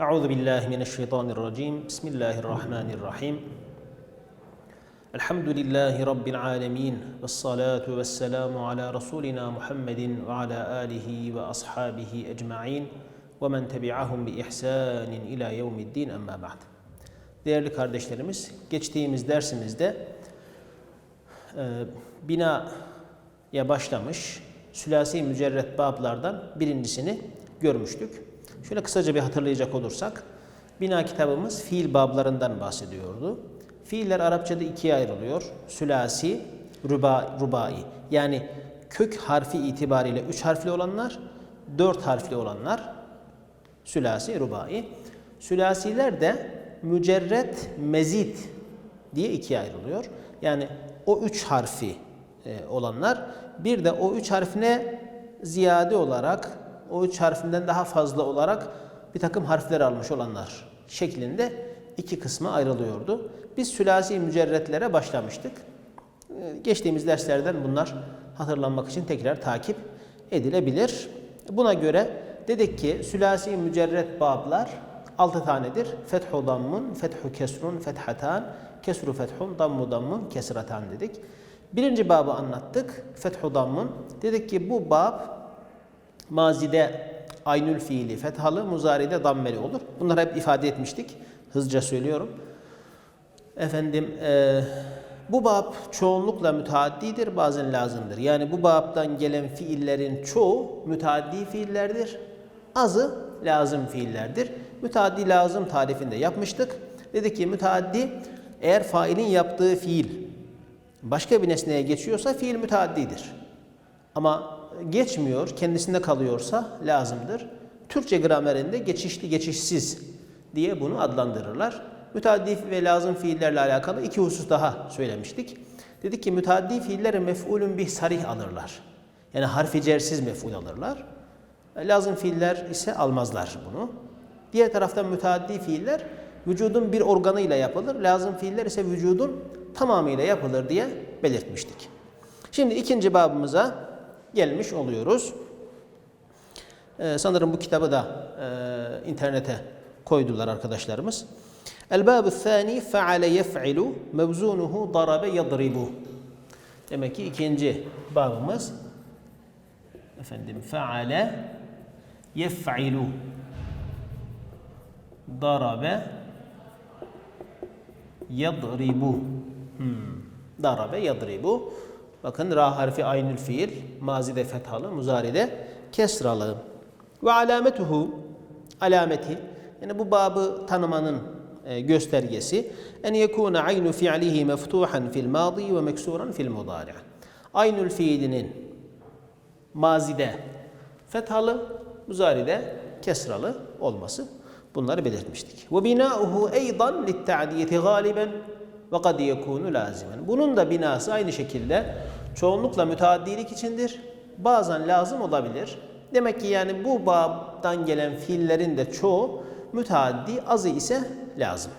أعوذ بالله من الشيطان الرجيم بسم الله الرحمن الرحيم الحمد لله رب العالمين والصلاة والسلام على رسولنا محمد وعلى آله وأصحابه أجمعين ومن تبعهم بإحسان إلى يوم الدين أما بعد Değerli kardeşlerimiz, geçtiğimiz dersimizde e, binaya başlamış sülasi mücerret bablardan birincisini görmüştük. Şöyle kısaca bir hatırlayacak olursak, bina kitabımız fiil bablarından bahsediyordu. Fiiller Arapçada ikiye ayrılıyor. Sülasi, ruba, rubai. Yani kök harfi itibariyle üç harfli olanlar, dört harfli olanlar sülasi, rubai. Sülasiler de mücerret, mezit diye ikiye ayrılıyor. Yani o üç harfi e, olanlar bir de o üç harfine ziyade olarak o üç harfinden daha fazla olarak bir takım harfler almış olanlar şeklinde iki kısma ayrılıyordu. Biz sülasi mücerretlere başlamıştık. Ee, Geçtiğimiz derslerden bunlar hatırlanmak için tekrar takip edilebilir. Buna göre dedik ki sülasi mücerret bablar altı tanedir. Fethu dammun, fethu kesrun, fethatan, kesru fethun, dammu dammun, kesratan dedik. Birinci babı anlattık. Fethu dammun. Dedik ki bu bab mazide aynül fiili fethalı, muzaride dammeli olur. Bunları hep ifade etmiştik. Hızlıca söylüyorum. Efendim e, bu bab çoğunlukla müteaddidir, bazen lazımdır. Yani bu babdan gelen fiillerin çoğu müteaddi fiillerdir. Azı lazım fiillerdir. Müteaddi lazım tarifinde yapmıştık. Dedik ki müteaddi eğer failin yaptığı fiil başka bir nesneye geçiyorsa fiil müteaddidir. Ama geçmiyor, kendisinde kalıyorsa lazımdır. Türkçe gramerinde geçişli geçişsiz diye bunu adlandırırlar. Müteaddi ve lazım fiillerle alakalı iki husus daha söylemiştik. Dedik ki müteaddi fiilleri mef'ulün bih sarih alırlar. Yani harfi cersiz mef'ul alırlar. Lazım fiiller ise almazlar bunu. Diğer taraftan müteaddi fiiller vücudun bir organıyla yapılır. Lazım fiiller ise vücudun tamamıyla yapılır diye belirtmiştik. Şimdi ikinci babımıza gelmiş oluyoruz. Ee, sanırım bu kitabı da e, internete koydular arkadaşlarımız. El-bâbu thâni feale yef'ilu mevzunuhu. Demek ki ikinci babımız efendim feale yef'ilu darabe yadribu. Hmm. Darabe yadribu. Bakın ra harfi aynül fiil, mazide fethalı, muzaride kesralı. Ve alametuhu alameti yani bu babı tanımanın e, göstergesi en yekuna aynu fi'lihi meftuhan fil madi ve meksuran fil mudari. Aynül fiilinin mazide fethalı, muzaride kesralı olması bunları belirtmiştik. Ve binauhu eydan lit ta'diyeti galiben ve kad yekunu lazimen. Bunun da binası aynı şekilde çoğunlukla müteaddilik içindir. Bazen lazım olabilir. Demek ki yani bu babdan gelen fiillerin de çoğu müteaddi, azı ise lazım.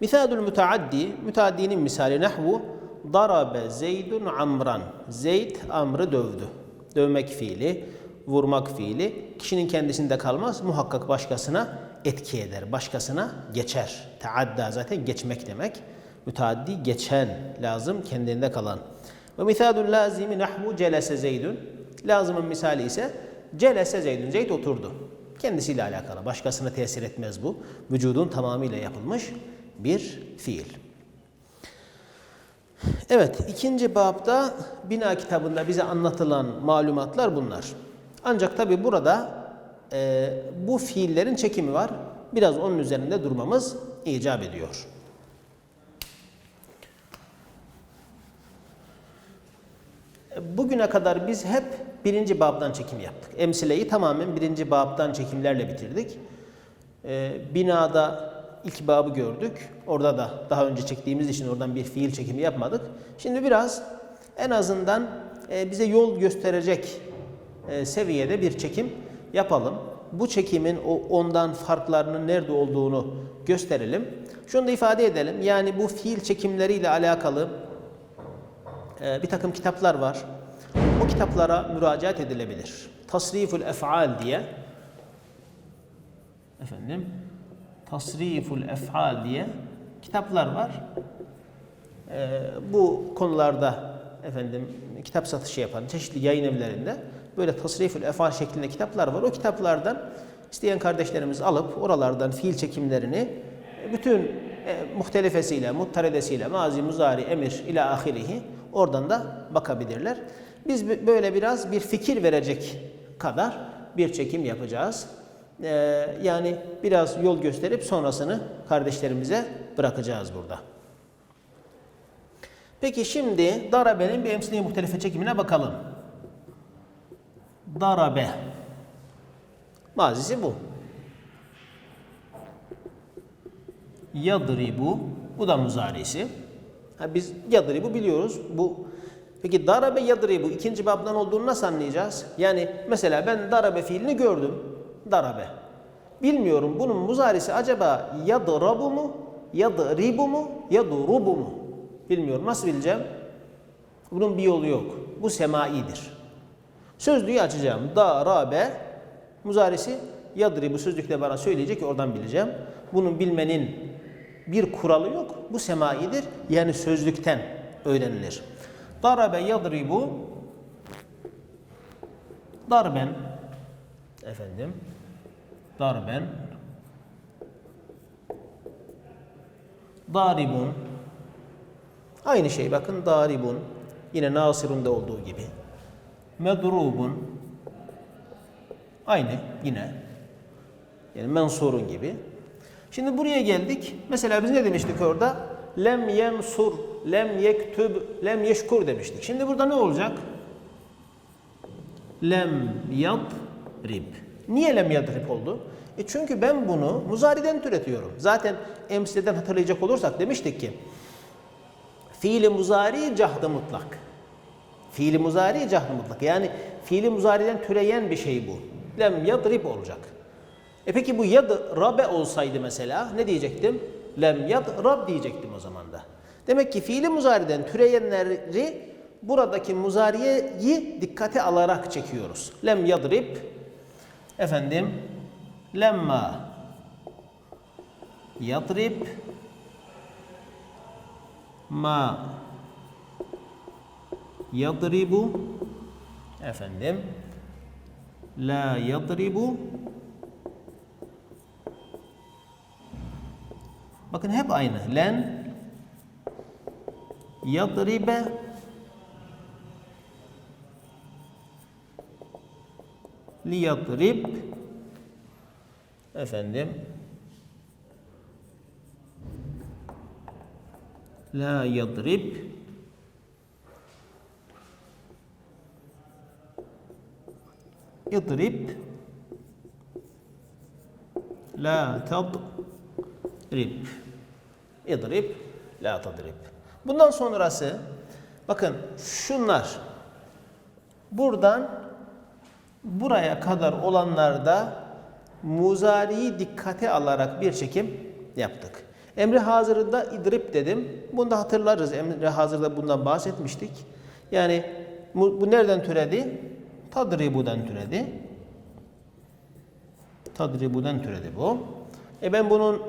Misalul müteaddi, müteaddinin misali nahvu darabe zeydun amran. Zeyd amrı dövdü. Dövmek fiili, vurmak fiili kişinin kendisinde kalmaz, muhakkak başkasına etki eder, başkasına geçer. Teadda zaten geçmek demek. Müteaddi geçen, lazım kendinde kalan. Ve misalul lazimi nahvu celese zeydun. Lazımın misali ise celese zeydun. Zeyd oturdu. Kendisiyle alakalı. Başkasına tesir etmez bu. Vücudun tamamıyla yapılmış bir fiil. Evet, ikinci babda bina kitabında bize anlatılan malumatlar bunlar. Ancak tabi burada e, bu fiillerin çekimi var. Biraz onun üzerinde durmamız icap ediyor. Bugüne kadar biz hep birinci babdan çekim yaptık. Emsileyi tamamen birinci babdan çekimlerle bitirdik. Ee, binada ilk babı gördük. Orada da daha önce çektiğimiz için oradan bir fiil çekimi yapmadık. Şimdi biraz en azından e, bize yol gösterecek e, seviyede bir çekim yapalım. Bu çekimin o ondan farklarının nerede olduğunu gösterelim. Şunu da ifade edelim. Yani bu fiil çekimleriyle alakalı e, bir takım kitaplar var. O kitaplara müracaat edilebilir. Tasriful ef'al diye efendim tasriful ef'al diye kitaplar var. Ee, bu konularda efendim kitap satışı yapan çeşitli yayın evlerinde böyle tasrifül efal şeklinde kitaplar var. O kitaplardan isteyen kardeşlerimiz alıp oralardan fiil çekimlerini bütün e, muhtelifesiyle, muttaredesiyle, mazi, muzari, emir ila ahirihi oradan da bakabilirler. Biz böyle biraz bir fikir verecek kadar bir çekim yapacağız. Ee, yani biraz yol gösterip sonrasını kardeşlerimize bırakacağız burada. Peki şimdi darabenin bir emsili muhtelife çekimine bakalım. Darabe. Mazisi bu. Yadribu. Bu da muzarisi. Ha biz yadribu biliyoruz. Bu Peki darabe yadribu ikinci babdan olduğunu nasıl anlayacağız? Yani mesela ben darabe fiilini gördüm. Darabe. Bilmiyorum bunun muzarisi acaba yadrabu mu, yadribu mu, yadrubu mu? Bilmiyorum. Nasıl bileceğim? Bunun bir yolu yok. Bu semaidir. Sözlüğü açacağım. Darabe muzarisi yadribu sözlükte bana söyleyecek oradan bileceğim. Bunun bilmenin bir kuralı yok. Bu semaidir. Yani sözlükten öğrenilir. Darabe yadribu darben efendim darben daribun aynı şey bakın daribun yine Nasirun'da olduğu gibi medrubun aynı yine yani mensurun gibi şimdi buraya geldik mesela biz ne demiştik orada lem yensur lem yektüb lem yeşkur demiştik şimdi burada ne olacak lem yadrib. Niye lem yadrib oldu? E çünkü ben bunu muzariden türetiyorum. Zaten emsilden hatırlayacak olursak demiştik ki fiili muzari cahdı mutlak. Fiili muzari cahdı mutlak. Yani fiili muzariden türeyen bir şey bu. Lem yadrib olacak. E peki bu yadrabe olsaydı mesela ne diyecektim? Lem yadrab diyecektim o zaman da. Demek ki fiili muzariden türeyenleri buradaki muzariyeyi dikkate alarak çekiyoruz. Lem yadrib efendim lemma yadrib ma yadribu efendim la yadribu Bakın hep aynı. Len yadribe liyadrib. Efendim la yadrib. İdrib la tadrib idrib la tadrib bundan sonrası bakın şunlar buradan buraya kadar olanlarda muzariyi dikkate alarak bir çekim yaptık. Emri hazırında idrip dedim. Bunu da hatırlarız. Emri hazırda bundan bahsetmiştik. Yani bu, bu nereden türedi? Tadribu'dan türedi. Tadribu'dan türedi bu. E ben bunun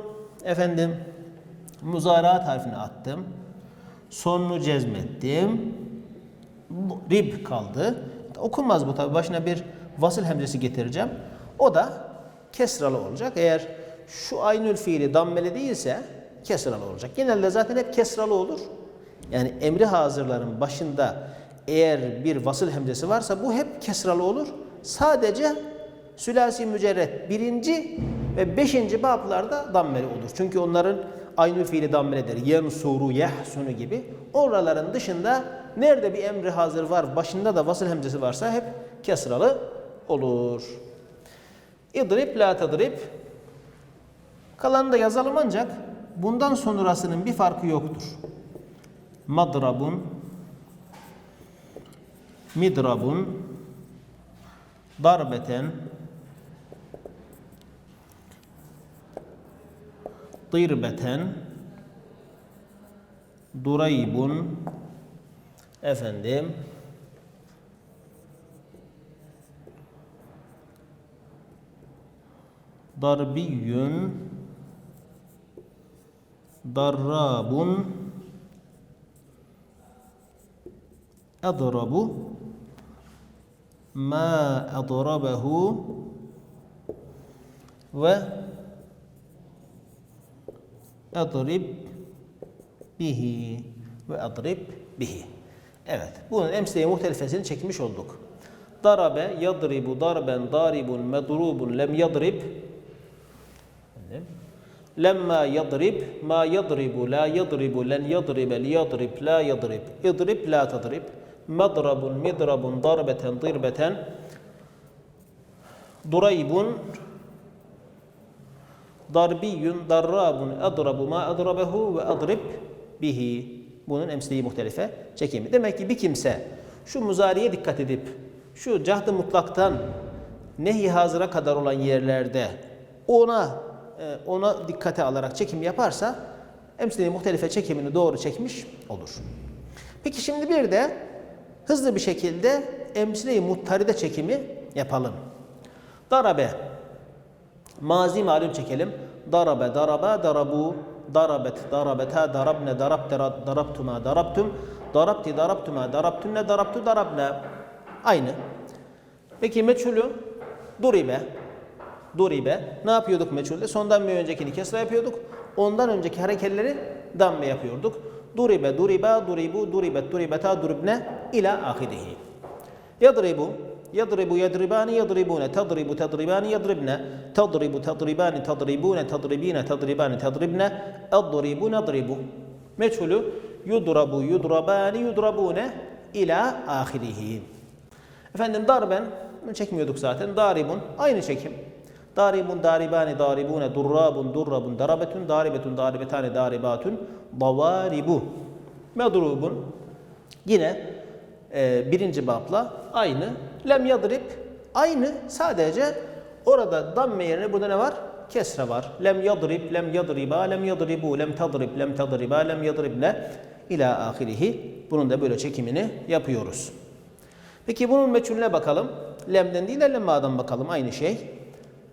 efendim muzaraat harfini attım. Sonunu cezmettim. Rib kaldı. Okunmaz bu tabi. Başına bir vasıl hemzesi getireceğim. O da kesralı olacak. Eğer şu aynül fiili dammeli değilse kesralı olacak. Genelde zaten hep kesralı olur. Yani emri hazırların başında eğer bir vasıl hemzesi varsa bu hep kesralı olur. Sadece sülasi mücerret birinci ve beşinci bablarda dammeli olur. Çünkü onların aynı fiili dammelidir. Yensuru, yehsunu gibi. Oraların dışında nerede bir emri hazır var, başında da vasıl hemzesi varsa hep kesralı olur. İdrib la tadrib. Kalanı da yazalım ancak bundan sonrasının bir farkı yoktur. Madrabun midrabun darbeten dırbeten duraybun efendim Darbiyyun Darrabun Adrabu Ma adrabahu ve adrib bihi ve adrib bihi. Evet. Bunun emsile muhtelifesini çekmiş olduk. Darabe, yadribu, darben, daribun, medrubun, lem yadrib. Lemma yadrib, ma yadribu, la yadribu, len yadribe, li yadrib, la yadrib, idrib, la tadrib. Madrabun, midrabun, darbeten, dirbeten. Duraybun, Darbiyyun, darrabun, adrabu ma adrabehu ve adrib bihi. Bunun emsili muhtelife çekimi. Demek ki bir kimse şu muzariye dikkat edip şu cahd-ı mutlaktan nehi hazıra kadar olan yerlerde ona e, ona dikkate alarak çekim yaparsa emsili muhtelife çekimini doğru çekmiş olur. Peki şimdi bir de hızlı bir şekilde emsile-i muttaride çekimi yapalım. Darabe Mazi malum çekelim. Darabe, daraba, darabu, darabet, darabeta, darabne, darabte, darabtuma, darabtum, darabti, darabtuma, darabtunne, darabtu, darabne. Aynı. Peki meçhulü duribe. Duribe. Ne yapıyorduk meçhulde? Sondan bir öncekini kesra yapıyorduk. Ondan önceki hareketleri damme yapıyorduk. Duribe, duriba, duribu, duribet, duribeta, duribne ila ahirihi. Yadribu يضرب يضربان يضربون تضرب تضربان يضربن تضرب تضربان تضربون تضربين تضربان تضربن اضرب نضرب meçhulü yudrabu yudrabani yudrabune ila ahirihi. Efendim darben bunu çekmiyorduk zaten. Daribun aynı çekim. Daribun daribani daribune durrabun durrabun darabetun daribetun daribetani daribatun davaribu. Medrubun yine e, birinci babla aynı. Lem yadrib aynı sadece orada damme yerine burada ne var? Kesre var. Lem yadrib, lem yadriba, lem yadribu, lem tadrib, lem tadriba, lem yadribne ila ahirihi. Bunun da böyle çekimini yapıyoruz. Peki bunun meçhulüne bakalım. Lemden değil de lemma'dan bakalım aynı şey.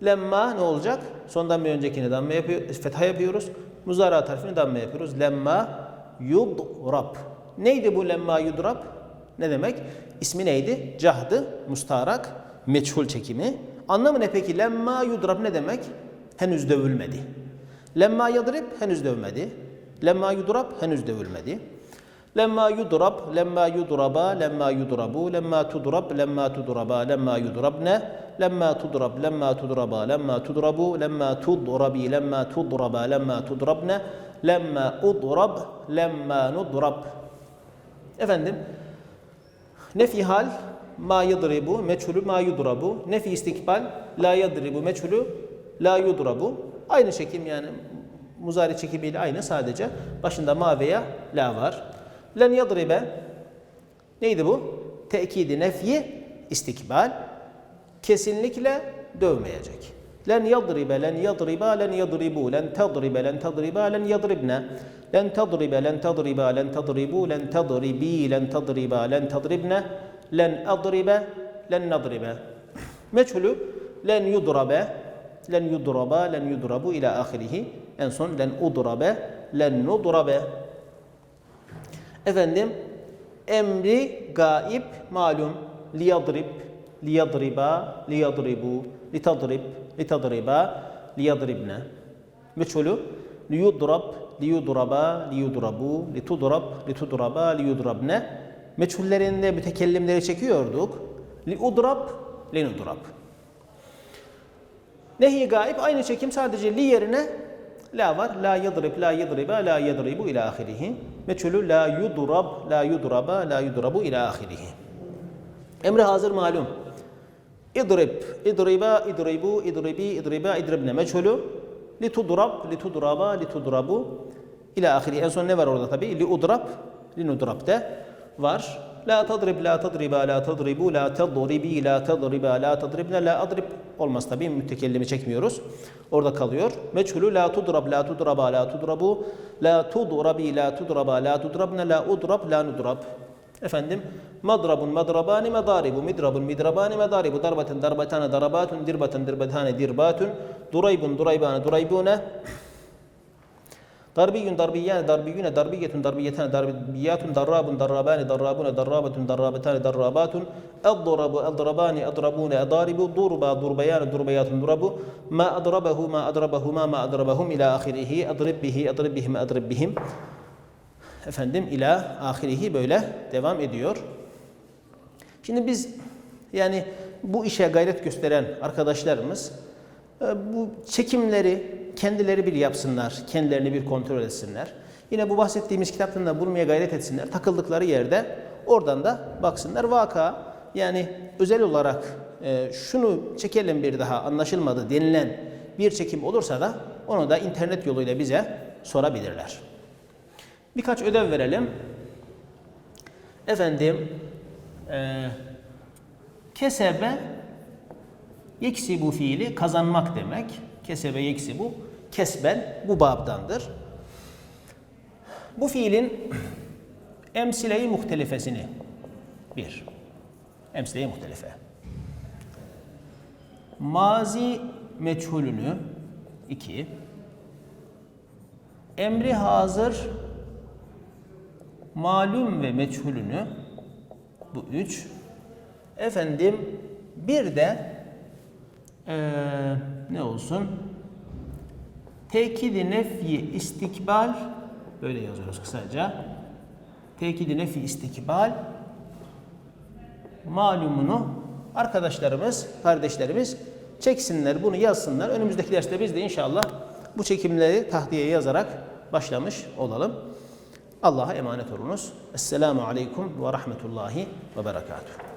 Lemma ne olacak? Sondan bir öncekini damme yapıyor, fetha yapıyoruz. Muzara tarifini damme yapıyoruz. Lemma yudrab. Neydi bu lemma yudrab? Ne demek? İsmi neydi? Cahdı, mustarak, meçhul çekimi. Anlamı ne peki? Lemma yudrab ne demek? Henüz dövülmedi. Lemma yadrib henüz dövmedi. Lemma yudrab henüz dövülmedi. Lemma yudrab, lemma yudraba, lemma yudrabu, lemma tudrab, lemma tudraba, lemma yudrabne, lemma tudrab, lemma tudraba, lemma tudrabu, lemma tudrabi, lemma tudraba, lemma tudrabne, lemma udrab, lemma nudrab. Efendim, Nefi hal ma yadribu meçhulü ma yudrabu. Nefi istikbal la yadribu meçhulü la yudrabu. Aynı çekim yani muzari çekimiyle aynı sadece başında ma veya la var. Len yadribe neydi bu? Tekidi nefyi istikbal kesinlikle dövmeyecek. Len yadribe len yadriba len yadribu len tadribe len tadriba len yadribne len tadribe len tadriba len tadribu len tadribi len tadriba len tadribne len adribe len nadribe meçhulü len yudrabe len yudraba len yudrabu ila ahirihi en son len udrabe len nudrabe efendim emri gaib malum liyadrib liyadriba liyadribu litadrib litadriba liyadribne meçhulü liyudrab liyudraba liyudrabu litudrab litudraba liyudrabne meçhullerinde mütekellimleri çekiyorduk liudrab linudrab Nehi gaib aynı çekim sadece li yerine la var. La yadrib, la yadriba, la yadribu ila ahirihi. Meçhulü la yudrab, la yudraba, la yudrabu ila ahirihi. Emri hazır malum. İdrib, idriba, idribu, idribi, idriba, idribne. Meçhulü li tudrab, li tudraba, li tudrabu ila ahirihi. En son ne var orada tabi? Li udrab, li nudrab de var. La tadrib, la tadriba, la tadribu, la tadribi, la tadriba, la tadribne, la adrib olmaz tabi. Mütekellimi çekmiyoruz. Orada kalıyor. Meçhulü la tudrab, la tudraba, la tudrabu, la tudrabi, la tudraba, la tudrabne, la udrab, la nudrab. Efendim madrabun madrabani madaribu midrabun midrabani madaribu darbaten darbatane darabatun dirbaten dirbatane dirbatun duraybun duraybane duraybune Darbiyun darbiyane darbiyune darbiyetun darbiyetane darbiyatun darrabun darrabani darrabune darrabatun darrabatane darrabatun اضربوا اضرباني اضربون اضاربوا ضربا ضربيان ضربيات ضربوا ما اضربه ما اضربهما ما اضربهم إلى اخره اضرب به اضرب بهم اضرب بهم efendim ila ahirihi böyle devam ediyor. Şimdi biz yani bu işe gayret gösteren arkadaşlarımız e, bu çekimleri kendileri bir yapsınlar, kendilerini bir kontrol etsinler. Yine bu bahsettiğimiz kitaptan da bulmaya gayret etsinler. Takıldıkları yerde oradan da baksınlar. Vaka yani özel olarak e, şunu çekelim bir daha anlaşılmadı denilen bir çekim olursa da onu da internet yoluyla bize sorabilirler. Birkaç ödev verelim. Efendim, e, kesebe yeksibu fiili kazanmak demek. Kesebe yeksibu kesben bu babdandır. Bu fiilin emsile-i muhtelifesini bir. Emsile-i muhtelife. Mazi meçhulünü iki. Emri hazır malum ve meçhulünü bu üç. Efendim bir de eee, ne olsun? Tekidi nefyi istikbal böyle yazıyoruz kısaca. Tekidi nefi istikbal malumunu arkadaşlarımız, kardeşlerimiz çeksinler, bunu yazsınlar. Önümüzdeki derste biz de inşallah bu çekimleri tahtiyeye yazarak başlamış olalım. Allah'a emanet olunuz. Esselamu Aleyküm ve Rahmetullahi ve Berekatuhu.